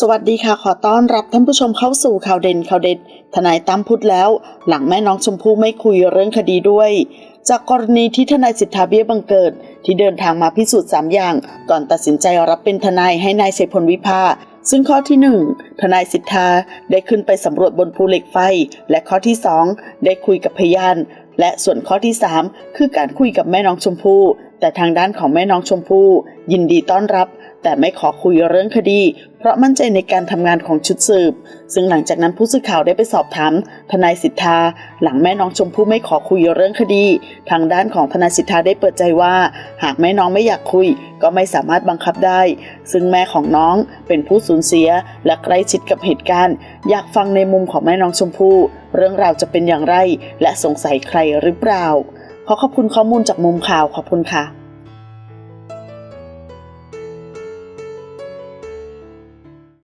สวัสดีค่ะ ขอต้อนรับท่านผู้ชมเข้าสู่ข่าวเด่นข่าวเด็ด ทนายตั้มพูดแล้ว หลังแม่น้องชมพู่ไม่คุยเรื่องคดีด้วย จากกรณีที่ทนายสิทธาเบี้ยบังเกิด ที่เดินทางมาพิสูจน์ 3 อย่าง ก่อนตัดสินใจรับเป็นทนายให้นายเสพลวิภาซึ่งข้อที่ 1 ทนายสิทธาได้ขึ้นไปสำรวจบนภูเหล็กไฟ และข้อที่ 2 ได้คุยกับพยาน และส่วนข้อที่ 3 คือการคุยกับแม่น้องชมพู่ แต่ทางด้านของแม่น้องชมพู่ยินดีต้อนรับ แต่ไม่ขอคุยเรื่องคดี เพราะมั่นใจในการทำงานของชุดสืบ ซึ่งหลังจากนั้นผู้สื่อข่าวได้ไปสอบถามทนายสิทธา หลังแม่น้องชมพู่ไม่ขอคุยเรื่องคดี ทางด้านของทนายสิทธาได้เปิดใจว่า หากแม่น้องไม่อยากคุย ก็ไม่สามารถบังคับได้ ซึ่งแม่ของน้องเป็นผู้สูญเสีย และใกล้ชิดกับเหตุการณ์ อยากฟังในมุมของแม่น้องชมพู่เรื่องราวจะเป็นอย่างไร และสงสัยใครหรือเปล่าขอขอบคุณข้อมูลจากมุมข่าวขอบคุณค่ะ